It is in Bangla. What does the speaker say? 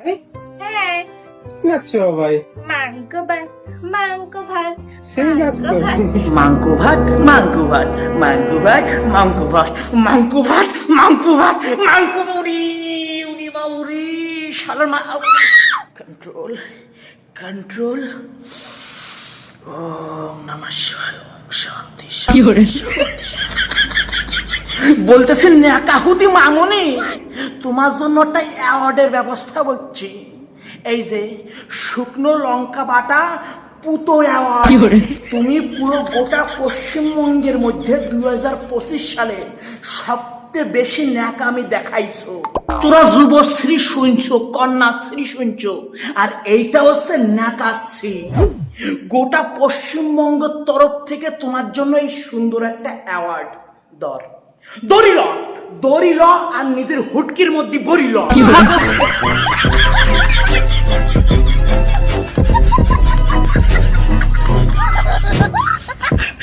ভাই হ্যাঁ নাচছো ভাই? মাংস ভাত মাংস ভাত সেই নাচ তো। মাংকু ভাত মাংকু ভাত মাংকু ভাত মাংকু ভাত মাংকু ভাত মাংকু ভাত মাংকু মুড়ি উড়ি বাউরি শালার মা কন্ট্রোল কন্ট্রোল ওম নমঃ শিবায় শান্তি শান্তি বলতেছেন ন্যাকাহুতি মামনি। তোমার জন্য একটা অ্যাওয়ার্ডের ব্যবস্থা করছি। এই যে শুকনো লঙ্কা বাটা পুতো অ্যাওয়ার্ড তুমি পুরো গোটা পশ্চিমবঙ্গের মধ্যে দুই হাজার পঁচিশ সালে সবচেয়ে বেশি ন্যাকামি দেখাইছো। তোরা যুবশ্রী শুনছো কন্যাশ্রী শুনছো আর এইটা হচ্ছে ন্যাকাশ্রী। গোটা পশ্চিমবঙ্গের তরফ থেকে তোমার জন্য এই সুন্দর একটা অ্যাওয়ার্ড দর দড়িল ল আর নিজের হুটকির মধ্যে বড়িল